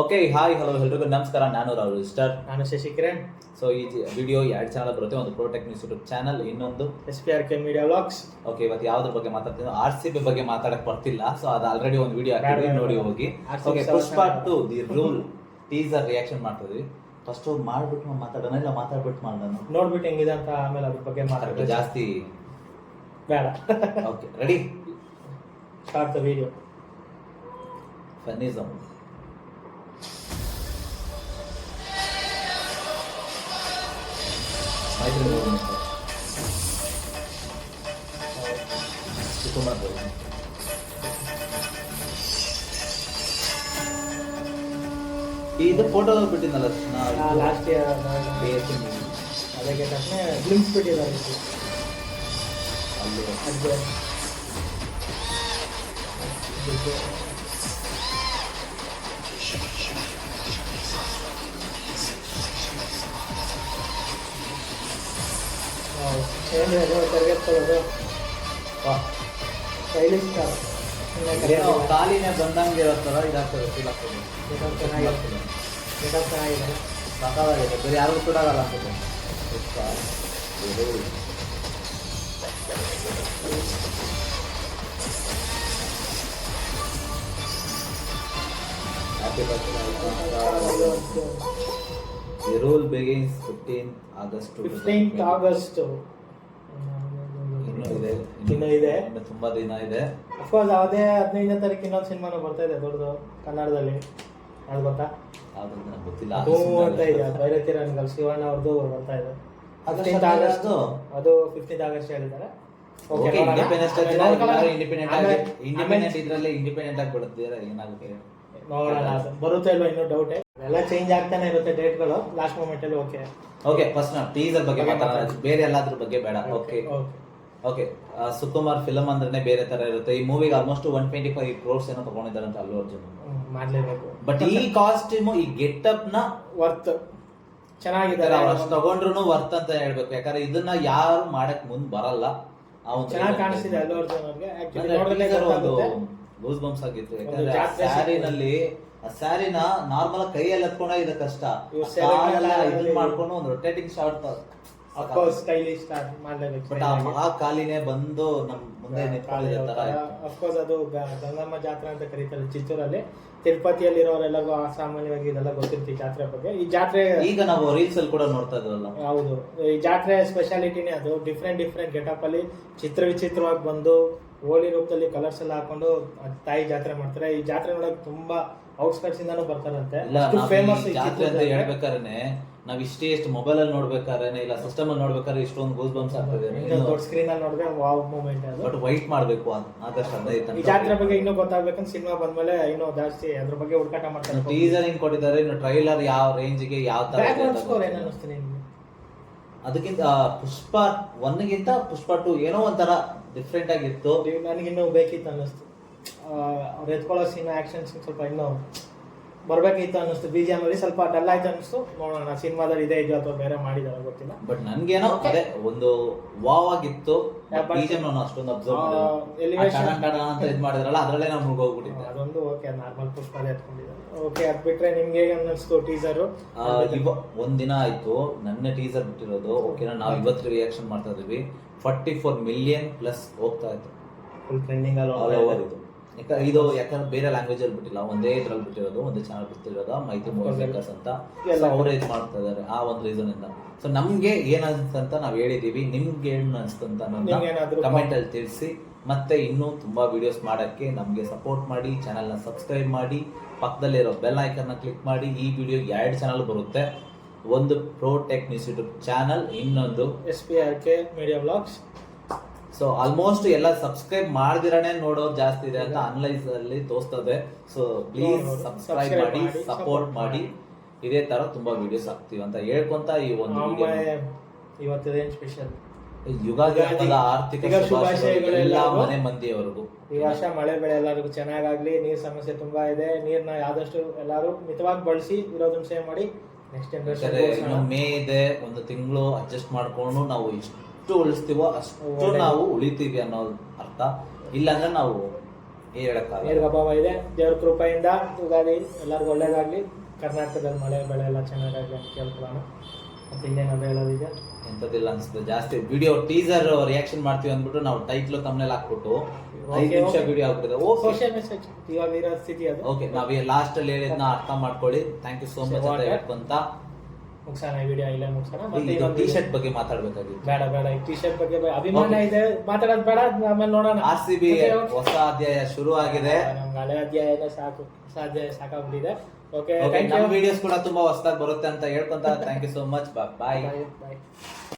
Okay hi hello ಎಲ್ರಿಗೂ ನಮಸ್ಕಾರ. ನಾನು ರಾಹುಲ್ ಸ್ಟಾರ್ ನಾನು ಶಶಿಕಿರಣ್. ಸೊ ಈ ವಿಡಿಯೋ ಎರಡು ಚಾನಲ್ ಬರುತ್ತೆ. ಒಂದು ಪ್ರೋಟೆಕ್ನಿಕ್ಸ್ ಯೂಟ್ಯೂಬ್ ಚಾನಲ್ ಇನ್ನೊಂದು S P R K media vlogs okay ಇವತ್ತು ಯಾವ್ದ್ರ ಬಗ್ಗೆ ಮಾತಾಡ್ತೀನಿ? ಆರ್ ಸಿ ಬಿ ಬಗ್ಗೆ ಮಾತಾಡಕ್ ಬರ್ತಿಲ್ಲ. ಸೊ ಅದು ಆಲ್ರೆಡಿ ಒಂದು ವಿಡಿಯೋ ಹಾಕಿದ್ವಿ ನೋಡಿ ಹೋಗಿ. Okay Pushpa two the rule teaser reaction ಮಾಡ್ತಿದ್ವಿ. ಫಸ್ಟ್ ಮಾಡ್ಬಿಟ್ಟು ಮಾತಾಡೋಣ ಇಲ್ಲ ಮಾತಾಡ್ಬಿಟ್ಟು ಮಾಡೋಣ ನೋಡ್ಬಿಟ್ಟು ಹೆಂಗಿದೆ ಅಂತ ಆಮೇಲೆ ಅದ್ರ ಬಗ್ಗೆ ಮಾತಾಡೋದು ಜಾಸ್ತಿ. ಬೇಡ. Okay ready start the video ಫನಿಸಮ್ Kumar ಇದು ಫೋಟೋ ಬಿಟ್ಟಿದ್ನಲ್ಲ ಲಾಸ್ಟ್ ಇಯರ್ ಅದಕ್ಕೆ ತಕ್ಷಣ ಗ್ಲಿಮ್ಸ್ ಬಿಟ್ಟಿದ್ದಾರೆ ಇದು. ಅಲ್ಲಿ ಅದ್ಕೆ ಇದಕ್ಕೆ ಹೌದು. ಏನ್ರಿ ಅದು ತೆಗೆದುಕೊಳ್ಳೋದು ಸ್ಟೈಲಿಶ್ ಕಾರ್ ಏನೋ ಕಾಲಿನೇ ಬಂದಂಗೆ ಇರೋ ಥರ ಇದಾಗ್ತದೆ ಫೀಲ್ ಆಗ್ತದೆ Setup ಚೆನ್ನಾಗಿದೆ Setup ಚೆನ್ನಾಗಿದೆ ಸಾಕಾಗಿದೆ ಬೇರೆ ಯಾರಿಗೂ ಕೂಡ ಆಗಲ್ಲ ಅನ್ಸುತ್ತೆ ಪುಷ್ಪ, ಇದು. Happy birthday, Alfonso. The rule begins 15th August 2020. Fifteenth August ಇನ್ನೂ ಇದೆ. ಇನ್ನೂ ಇದೆ? ಇನ್ನು ತುಂಬಾ ದಿನ ಇದೆ. ಅಫ್ಕೋರ್ಸ್ ಅದೇ ಹದಿನೈದನೇ ತಾರೀಕು ಇನ್ನೊಂದು ಸಿನಿಮಾನು ಬರ್ತಾ ಇದೆ ದೊಡ್ಡದು ಕನ್ನಡದಲ್ಲಿ. ಅದು ಗೊತ್ತಾ? ಆದ್ರೆ ನನಗೆ ಗೊತ್ತಿಲ್ಲ. ಅದು ಅಂತ ಇದೆ. ಭೈರತಿ ರಂಗಲ್ ಶಿವಣ್ಣ ಅವ್ರದ್ದು ಬರ್ತಾ ಇದೆ. ಫಿಫ್ಟೀನ್ತ್ ಆಗಸ್ಟ್ ಅದು? ಫಿಫ್ಟೀನ್ತ್ ಆಗಸ್ಟ್ ಹೇಳಿದ್ದಾರೆ. ಓಕೆ ಇಂಡಿಪೆಂಡೆನ್ಸ್ ಇಂಡಿಪೆಂಡೆಂಟ್ ಆಗಿ ಇಂಡಿಪೆಂಡೆಂಟ್ ಇದ್ರಲ್ಲಿ ಇಂಡಿಪೆಂಡೆಂಟ್ ಆಗಿ ಬಿಡುತ್ತೀರಾ ಏನಾಗುತ್ತೆ? ನೋಡೋಣ ಬರುತ್ತೋ ಇಲ್ವೋ ಇನ್ನೂ ಡೌಟ್ ಎಲ್ಲ ಚೇಂಜ್ ಆಗ್ತಾನೆ ಇರುತ್ತೆ ಡೇಟ್ಗಳು ಲಾಸ್ಟ್ ಮೂಮೆಂಟ್ ಅಲ್ಲಿ ಓಕೆ ಓಕೆ ಫಸ್ಟ್ ನಾವು ಟೀಸರ್ ಬಗ್ಗೆ ಮಾತಾಡೋಣ. ಬೇರೆ ಎಲ್ಲಾದ್ರ ಬಗ್ಗೆ ಬೇಡ. ಓಕೆ ಓಕೆ ಸುಕುಮಾರ್ ಫಿಲಮ್ ಅಂದ್ರೆ ಬೇರೆ ತರ ಇರುತ್ತೆ. ಈ ಮೂವಿಗೆ almost one twenty five crores ಏನೋ ತಗೊಂಡಿದ್ದಾರೆ ಅಂತ ಅಲ್ಲು ಅರ್ಜುನ್. ಮಾಡ್ಲೇಬೇಕು. ಬಟ್ ಈ ಕಾಸ್ಟ್ಯೂಮ್ ಈ ಗೆಟಪ್ನ ವರ್ತ್ ಚೆನ್ನಾಗಿದ್ದಾರೆ ಅವ್ರು ಅಷ್ಟು ತಗೊಂಡ್ರು ವರ್ತ್ ಅಂತ ಹೇಳ್ಬೇಕು. ಯಾಕಂದ್ರೆ ಇದನ್ನ ಯಾರು ಮಾಡಕ್ ಮುಂದ್ ಬರಲ್ಲ. ಅವ್ನು ಚೆನ್ನಾಗಿ ಕಾಣಿಸ್ತಿದೆ. ಅಲ್ಲು ಅರ್ಜುನ್ ಅವ್ರಿಗೆ. ಗೂಸ್ ಬಂಪ್ಸ್ ಆಗಿತ್ತು. ಯಾಕಂದ್ರೆ ಸ್ಯಾರಿನಲ್ಲಿ ಆ ಸ್ಯಾರಿನ ನಾರ್ಮಲ್ ಕೈಯಲ್ಲಿ ಎತ್ಕೊಂಡ ಇದು ಕಷ್ಟ. ಇದನ್ನ ಮಾಡ್ಕೊಂಡು ಒಂದು rotating shot of course stylish ಮಾಡಲೇಬೇಕು. ಬಟ್ ಆ ಕಾಲಿನೇ ಬಂದು ನಮ್ಮ ಮುಂದೆ ನಿಂತ್ಕೊಂಡಿರೋ. ಅಫ್ಕೋರ್ಸ್ ಅದು ಗಂಗಮ್ಮ ಜಾತ್ರೆ ಅಂತ ಕರೀತಾರೆ ಚಿತ್ತೂರಲ್ಲಿ. ತಿರುಪತಿಯಲ್ಲಿರೋರೆಲ್ಲರಿಗೂ ಸಾಮಾನ್ಯವಾಗಿ ಇದೆಲ್ಲ ಗೊತ್ತಿರುತ್ತೆ ಈ ಜಾತ್ರೆ ಬಗ್ಗೆ. ಈ ಜಾತ್ರೆ ಈಗ ನಾವು ರೀಲ್ಸ್ ಅಲ್ಲಿ ಕೂಡ ನೋಡ್ತಾ ಇದ್ವಲ್ಲ ಹೌದು. ಈ ಜಾತ್ರೆ ಸ್ಪೆಷಾಲಿಟಿನೇ ಅದು. ಡಿಫ್ರೆಂಟ್ ಡಿಫ್ರೆಂಟ್ ಗೆಟಪ್ ಅಲ್ಲಿ ಚಿತ್ರ ವಿಚಿತ್ರವಾಗಿ ಬಂದು ಹೋಳಿ ರೂಪದಲ್ಲಿ ಕಲರ್ಸ್ ಎಲ್ಲ ಹಾಕೊಂಡು ತಾಯಿ ಜಾತ್ರೆ ಮಾಡ್ತಾರೆ. ಈ ಜಾತ್ರೆ ನೋಡಕ್ ತುಂಬಾ ಔಟ್ಸ್ಕಟ್ಸ್ ಇಂದಾನು ಬರ್ತಾರಂತೆ. ಫೇಮಸ್ ಜಾತ್ರೆ ಅಂತ ಹೇಳ್ಬೇಕಾದ್ರೆ ನಾವ್ ಇಷ್ಟೇ ಎಷ್ಟು ಮೊಬೈಲ್ ಅಲ್ಲಿ ನೋಡ್ಬೇಕಾದ್ರೆ ಇಲ್ಲ ಸಿಸ್ಟಮ್ ಅಲ್ಲಿ ನೋಡ್ಬೇಕಾದ್ರೆ ಇಷ್ಟೊಂದು ಗೋಸ್ ಬಂಪ್ಸ್ ಆಗ್ತದೆ ದೊಡ್ಡ ಸ್ಕ್ರೀನ್ ಅಲ್ಲಿ ನೋಡಿದ್ರೆ ವಾವ್ ಮೂಮೆಂಟ್ ಅದು. ಬಟ್ ವೈಟ್ ಮಾಡ್ಬೇಕು ಆದಷ್ಟು ಈ ಜಾತ್ರೆ ಬಗ್ಗೆ ಇನ್ನೂ ಗೊತ್ತಾಗ್ಬೇಕಂತ ಸಿನಿಮಾ ಬಂದ್ಮೇಲೆ ಇನ್ನೂ ಜಾಸ್ತಿ ಅದ್ರ ಬಗ್ಗೆ ಹುಡುಕಾಟ ಮಾಡ್ತಾರೆ. ಟೀಸರ್ ಹಿಂಗ್ ಕೊಟ್ಟಿದ್ದಾರೆ ಇನ್ನು ಟ್ರೈಲರ್ ಯಾವ ರೇಂಜ್ಗೆ ಯಾವ ತರ ಇದೆ ಬ್ಯಾಕ್ಗ್ರೌಂಡ್ ಅಂತ ಸ್ಕೋರ್ ಏನ್ ಗೊತ್ತಿಲ್ಲ. ಅನ್ನಿಸ್ತು ನಿಮ್ಗೆ ಅದಕ್ಕಿಂತ ಪುಷ್ಪ ಒನ್ಗಿಂತ ಪುಷ್ಪ ಟು ಏನೋ ಒಂಥರ ಡಿಫ್ರೆಂಟ್ ಆಗಿತ್ತು. ನನಗಿನ್ನೂ ಬೇಕಿತ್ತು ಅನ್ನಿಸ್ತು ಅವ್ರು ಎತ್ಕೊಳ್ಳೋ ಸೀನ್ ಆಕ್ಷನ್ಸ್ ಸ್ವಲ್ಪ ಇನ್ನೂ ಬರ್ಬೇಕಿತ್ತು ಅನ್ನಿಸ್ತು. ಬಿ ಜಿ ಅಲ್ಲಿ ಸ್ವಲ್ಪ ಡಲ್ ಆಯ್ತು ಅನ್ನಿಸ್ತು. ನೋಡೋಣ ಸಿನಿಮಾದಲ್ಲಿ ಇದೆ ಇದೆಯೋ ಅಥವಾ ಬೇರೆ ಮಾಡಿದಾರ ಗೊತ್ತಿಲ್ಲ. ಬಟ್ ನನ್ಗೇನೋ. ಅದೇ ಒಂದು ವಾವ್ ಆಗಿತ್ತು. ಅಷ್ಟೊಂದು ಅಬ್ಸರ್ವ್ ಇದ್ ಮಾಡಿದ್ರಲ್ಲ ಅದರಲ್ಲೇ ನಾವು ಮುಗೋಗ್ಬಿಟ್ಟಿದ್ದೆ ಅದೊಂದು ಓಕೆ ನಾರ್ಮಲ್ ಪುಷ್ಪದೇ ಎತ್ಕೊಂಡಿದ್ದಾರೆ ಓಕೆ ಅದ್ ಬಿಟ್ರೆ ನಿಮ್ಗೆ ಹೇಗೆ ಅನ್ನಿಸ್ತು ಟೀಸರು ಒಂದಿನ ಆಯ್ತು. ನನ್ನ ಟೀಸರ್ ಬಿಟ್ಟಿರೋದು. ಓಕೆನಾ ನಾವು ಇವತ್ತು ರಿಯಾಕ್ಷನ್ ಮಾಡ್ತಾ ಇದೀವಿ. ಫಾರ್ಟಿ ಫೋರ್ ಮಿಲಿಯನ್ ಪ್ಲಸ್ ಹೋಗ್ತಾ ಇತ್ತು. ಫುಲ್ ಟ್ರೆಂಡಿಂಗ್ ಆಲ್ ಓವರ್ ಅಲ್ಲಿ. ಇದು ಯಾಕ ಇದು ಯಾಕಂದ್ರೆ ಬೇರೆ ಲ್ಯಾಂಗ್ವೇಜ್ ಅಲ್ಲಿ ಬಿಟ್ಟಿಲ್ಲ ಒಂದೇ ಇದ್ರಲ್ಲಿ ಬಿಟ್ಟಿರೋದು ಒಂದೇ ಚಾನಲ್ ಬಿಟ್ಟಿರೋದು ಮೈತ್ರಿ ಮೂವಿ ಮೇಕರ್ಸ್ ಅಂತ. ಎಲ್ಲ ಅವರೇ ಇದು ಮಾಡ್ತಾ ಇದ್ದಾರೆ ಆ ಒಂದು ರೀಸನ್ ಇಂದ. ಸೊ ನಮ್ಗೆ ಏನಾಗುತ್ತೆ ಅಂತ ನಾವ್ ಹೇಳಿದೀವಿ ನಿಮ್ಗೆ ಏನು ಅನ್ಸ್ತಂತ ಅಂತ ಕಮೆಂಟ್ ಅಲ್ಲಿ ತಿಳಿಸಿ. ಮತ್ತೆ ಇನ್ನೂ ತುಂಬಾ ವಿಡಿಯೋಸ್ ಮಾಡಕ್ಕೆ ನಮ್ಗೆ ಸಪೋರ್ಟ್ ಮಾಡಿ ಚಾನೆಲ್ನ ಸಬ್ಸ್ಕ್ರೈಬ್ ಮಾಡಿ ಪಕ್ಕದಲ್ಲಿರೋ ಬೆಲ್ ಐಕನ್ನ ಕ್ಲಿಕ್ ಮಾಡಿ ಈ ವಿಡಿಯೋ ಎರಡು ಚಾನಲ್ ಬರುತ್ತೆ. ಒಂದು pro tech news YouTube channel ಇನ್ನೊಂದು S P R K media blogs so almost ಎಲ್ಲ ಸಬ್ಸ್ಕ್ರೈಬ್ ಮಾಡ್ದಿರಾನೆ ನೋಡೋರು ಜಾಸ್ತಿ ಇದೆ ಅಂತ ಅನಲೈಸ್ ಅಲ್ಲಿ ತೋರಿಸ್ತದೆ ಸೊ ಪ್ಲೀಸ್ ಸಬ್ಸ್ಕ್ರೈಬ್ ಮಾಡಿ ಸಪೋರ್ಟ್ ಮಾಡಿ. ಇದೇ ತರ ತುಂಬಾ ವಿಡಿಯೋಸ್ ಆಗ್ತೀವಿ ಅಂತ ಹೇಳ್ಕೊಂತ ಈ ಒಂದು ಇವತ್ತಿದೆ ಇವತ್ತದೇನು ಸ್ಪೆಷಲ್ ಯುಗಾದಿ ಹಬ್ಬದ ಆರ್ಥಿಕ ಶುಭಾಶಯಗಳು ಎಲ್ಲ. ಮನೆ ಮಂದಿಯವರೆಗೂ. ಈ ವರ್ಷ ಮಳೆ ಬೆಳೆ ಎಲ್ಲರಿಗೂ ಚೆನ್ನಾಗಾಗ್ಲಿ ನೀರ್ ಸಮಸ್ಯೆ ತುಂಬಾ ಇದೆ ನೀರ್ನ ಆದಷ್ಟು ಎಲ್ಲರೂ ಮಿತವಾಗಿ ಬಳಸಿ ಇರೋದನ್ನ ಸೇವ್ ಮಾಡಿ ನೆಕ್ಸ್ಟ್ ಮೇ ಇದೆ ಒಂದು ತಿಂಗಳು ಅಡ್ಜಸ್ಟ್ ಮಾಡ್ಕೊಂಡು ನಾವು ಎಷ್ಟು ಉಳಿಸ್ತೀವೋ ಅಷ್ಟು ನಾವು ಉಳಿತೀವಿ ಅನ್ನೋ ಅರ್ಥ. ಇಲ್ಲಾಂದ್ರೆ ನಾವು ಹೇಳಕ್ಕಾಗಲ್ಲ. ಅಭಾವ ಇದೆ. ದೇವ್ರ ಕೃಪೆಯಿಂದ ಯುಗಾದಿ ಎಲ್ಲರಿಗೂ ಒಳ್ಳೇದಾಗ್ಲಿ. ಕರ್ನಾಟಕದಲ್ಲಿ ಮಳೆ ಬೆಳೆ ಎಲ್ಲ ಚೆನ್ನಾಗಾಗಲಿ ಅಂತ ಕೇಳ್ಕೊಳ್ಳೋಣ ಮತ್ತೆ ಇನ್ನೇನಾದ್ರು ಹೇಳೋದಿದೆ ಎಂತದಿಲ್ಲ ಅನ್ಸುತ್ತೆ. ಜಾಸ್ತಿ ವಿಡಿಯೋ ಟೀಸರ್ ರಿಯಾಕ್ಷನ್ ಮಾಡ್ತೀವಿ ಅಂದ್ಬಿಟ್ಟು ನಾವು ಟೈಟ್ಲು ತಮ್ಮನೇಲಿ ಹಾಕ್ಬಿಟ್ಟು ಐದು ನಿಮಿಷ ವಿಡಿಯೋ ಆಗ್ಬಿಟ್ಟಿದೆ. ಓ ಸೋಷಿಯಲ್ ಮೆಸೇಜ್ ಇವಾಗ ಇರೋ ಸ್ಥಿತಿ ಅದು. ಓಕೆ ನಾವು ಲಾಸ್ಟ್ ಅಲ್ಲಿ ಹೇಳಿದ್ನ ಅರ್ಥ ಮಾಡ್ಕೊಳ್ಳಿ. ಥ್ಯಾಂಕ್ ಯು ಸೋ ಮಚ್ ಅಂತ ಹೇಳ್ಕೊಂತ. ಮುಗ್ಸೋಣ ಈ ವಿಡಿಯೋ ಇಲ್ಲೇ ಮುಗ್ಸೋಣ ಮತ್ತೆ ಟಿ ಶರ್ಟ್ ಬಗ್ಗೆ ಮಾತಾಡ್ಬೇಕಾಗಿತ್ತು. ಬೇಡ ಬೇಡ ಈ ಟಿ ಶರ್ಟ್ ಬಗ್ಗೆ ಅಭಿಮಾನ. ಇದೆ ಮಾತಾಡೋದು ಬೇಡ ಆಮೇಲೆ ನೋಡೋಣ. R C B. ಹೊಸ ಅಧ್ಯಾಯ ಶುರು ಆಗಿದೆ. ನಮ್ಗೆ ಹಳೆ ಅಧ್ಯಾಯನೇ ಸಾಕು. ಹೊಸ ಅಧ್ಯಾಯ ಸಾಕಾಗ್ಬಿಟ್ಟಿದೆ. ಓಕೆ ನಮ್ಮ ವಿಡಿಯೋಸ್ ಕೂಡ ತುಂಬಾ ಹೊಸದಾಗಿ ಬರುತ್ತೆ ಅಂತ ಹೇಳ್ಕೊಂತ thank you so much bye bye